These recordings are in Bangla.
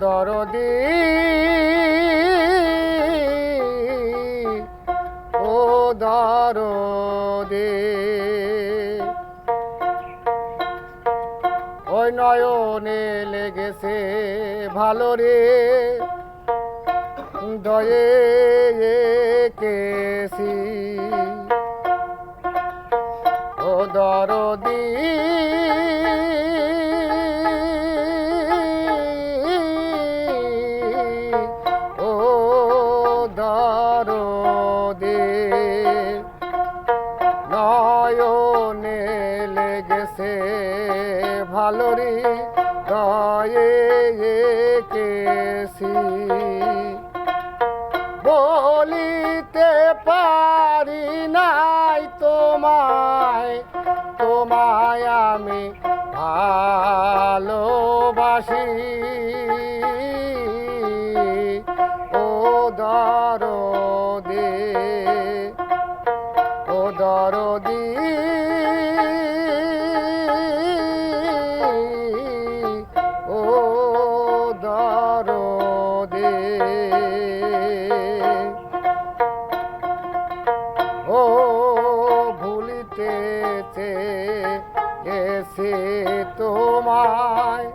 দরদি। ও দরদি। ওই নয়নে লেগেছে ভালো রে। দয়ে কেসি ও দরদি। ভালো রে দয়ে কেসি বলিতে পারি নাই তোমায় তোমায় আমি ভালোবাসি। ও দরদে ভুলিতেছে এসে তোমায়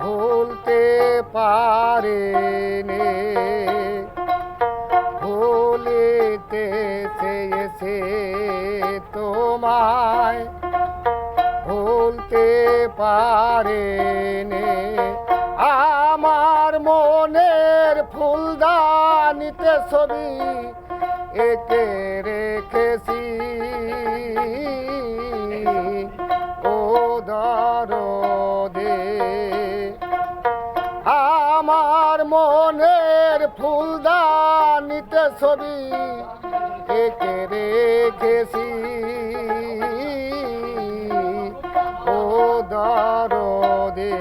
ভুলতে পারে নে ভুলিতে চেয়েছে তোমায় ভুলতে পারে নে আমার মনের ফুলদানিতে ছবি একে রেখেছি। আমার মনের ফুলদানিতে ছবি একে রেখেছি। ও দরদে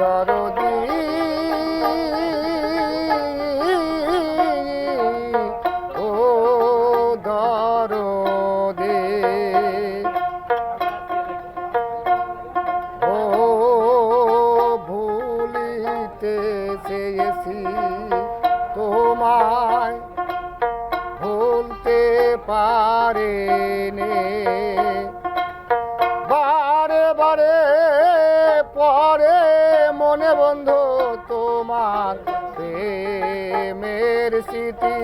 দরদি। ও দরদে। চেয়েছি তোমায় ভুলতে পারে বারে বারে পরে মনে বন্ধু তোমার প্রেমের স্মৃতি।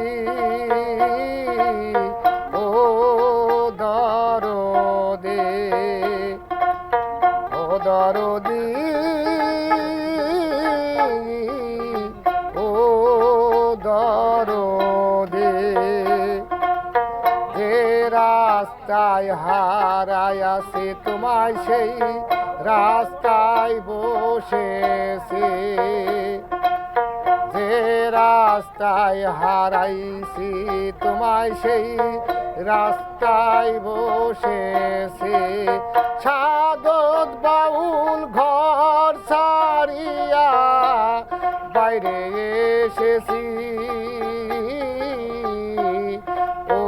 ও দরদে, ও রাস্তায় হারায় আছে তোমায় সেই রাস্তায় বসেছে যে রাস্তায় হারাইছি, তোমায় সেই রাস্তায় বসেছে সাদত বাউল ঘর ছাড়িয়া বাইরে এসেছি। ও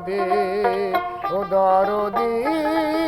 দরদে ও দরদি।